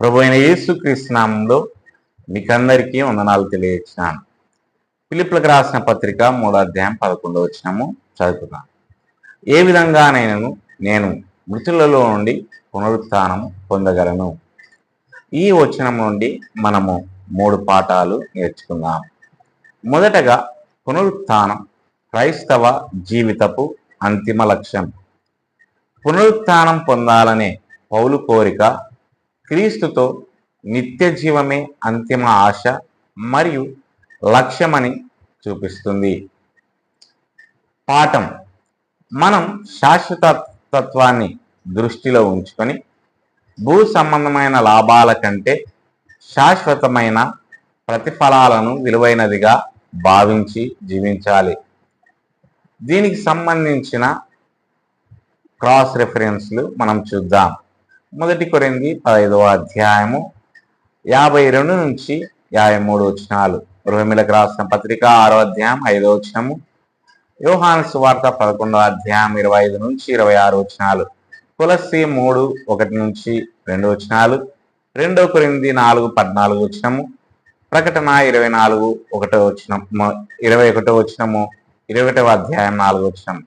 ప్రభు అయిన యేసుక్రీస్తునామంలో మీకందరికీ వందనాలు తెలియజేసినాను పిలుపులకు రాసిన పత్రిక మూడో అధ్యాయం పదకొండవ వచ్చినము చదువుతున్నాను ఏ విధంగా నేను నేను మృతులలో నుండి పునరుత్థానం పొందగలను? ఈ వచనం నుండి మనము మూడు పాఠాలు నేర్చుకుందాం. మొదటగా పునరుత్నం క్రైస్తవ జీవితపు అంతిమ లక్ష్యం. పునరుత్థానం పొందాలనే పౌలు కోరిక క్రీస్తుతో నిత్య జీవమే అంతిమ ఆశ మరియు లక్ష్యమని చూపిస్తుంది. పాఠం. మనం శాశ్వత తత్వాన్ని దృష్టిలో ఉంచుకొని భూ సంబంధమైన లాభాల కంటే శాశ్వతమైన ప్రతిఫలాలను విలువైనదిగా భావించి జీవించాలి. దీనికి సంబంధించిన క్రాస్ రెఫరెన్స్లు మనం చూద్దాం. మొదటి కొరింది పదహైదవ అధ్యాయము యాభై రెండు నుంచి యాభై మూడు వచనాలు. రోమిలకు రాసిన పత్రిక ఆరో అధ్యాయం ఐదో వచనము. యోహాను సువార్త పదకొండో అధ్యాయం ఇరవై ఐదు నుంచి ఇరవై ఆరు వచనాలు. తులసి మూడు ఒకటి నుంచి రెండు వచనాలు. రెండో కొరింది నాలుగు పద్నాలుగు వచనము. ప్రకటన ఇరవై నాలుగు ఒకటో వచ్చిన ఇరవై ఒకటో వచ్చినము ఇరవై ఒకటవ అధ్యాయం నాలుగు వచనం.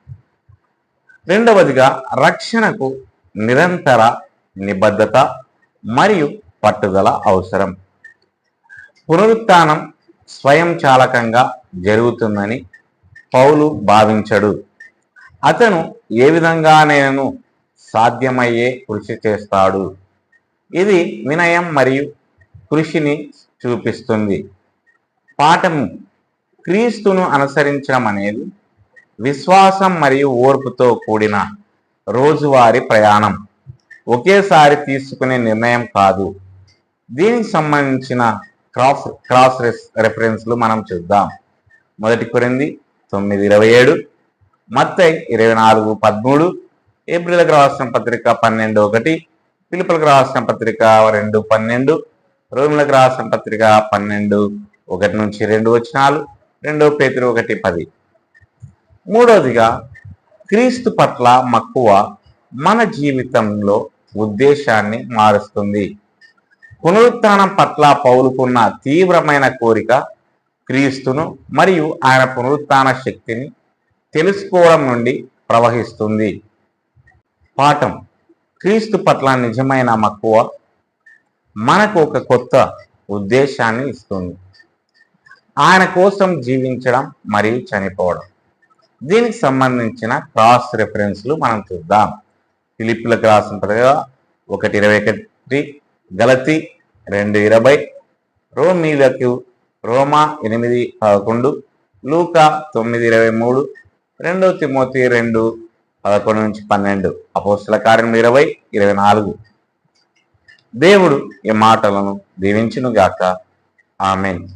రెండవదిగా రక్షణకు నిరంతర నిబద్ధత మరియు పట్టుదల అవసరం. పునరుత్నం స్వయం చాలకంగా జరుగుతుందని పౌలు భావించడు. అతను ఏ విధంగా నేను సాధ్యమయ్యే కృషి చేస్తాడు. ఇది వినయం మరియు కృషిని చూపిస్తుంది. పాఠము క్రీస్తును అనుసరించడం అనేది విశ్వాసం మరియు ఓర్పుతో కూడిన రోజువారీ ప్రయాణం. ఒకేసారి తీసుకునే నిర్ణయం కాదు. దీనికి సంబంధించిన క్రాస్ క్రాస్ రెఫరెన్స్లు మనం చూద్దాం. మొదటి కొరింది తొమ్మిది ఇరవై ఏడు మత్తై ఇరవై నాలుగు పదమూడు ఏప్రిల్కి రాసిన పత్రిక పన్నెండు ఒకటి పిలుపులకు రాసిన పత్రిక రెండు పన్నెండు రోమిలకు రాసిన పత్రిక పన్నెండు ఒకటి నుంచి రెండు వచ్చినాలు రెండో పేతురు ఒకటి పది. మూడవదిగా క్రీస్తు పట్ల మక్కువ మన జీవితంలో ఉద్దేశాన్ని మారుస్తుంది. పునరుత్నం పట్ల పౌలుకున్న తీవ్రమైన కోరిక క్రీస్తును మరియు ఆయన పునరుత్న శక్తిని తెలుసుకోవడం నుండి ప్రవహిస్తుంది. పాఠం. క్రీస్తు పట్ల నిజమైన మక్కువ మనకు ఒక కొత్త ఉద్దేశాన్ని ఇస్తుంది. ఆయన కోసం జీవించడం మరియు చనిపోవడం. దీనికి సంబంధించిన క్రాస్ రెఫరెన్స్లు మనం చూద్దాం. ఫిలిప్పులకు రాసిన పదగా ఒకటి ఇరవై ఒకటి గలతి రెండు ఇరవై రోమీలకు రోమా ఎనిమిది పదకొండు లూకా తొమ్మిది ఇరవై మూడు రెండో తిమోతి రెండు పదకొండు నుంచి పన్నెండు. అపోస్తుల కార్యం ఇరవై ఇరవై నాలుగు. దేవుడు ఈ మాటలను దీవించునుగాక. ఆమెన్.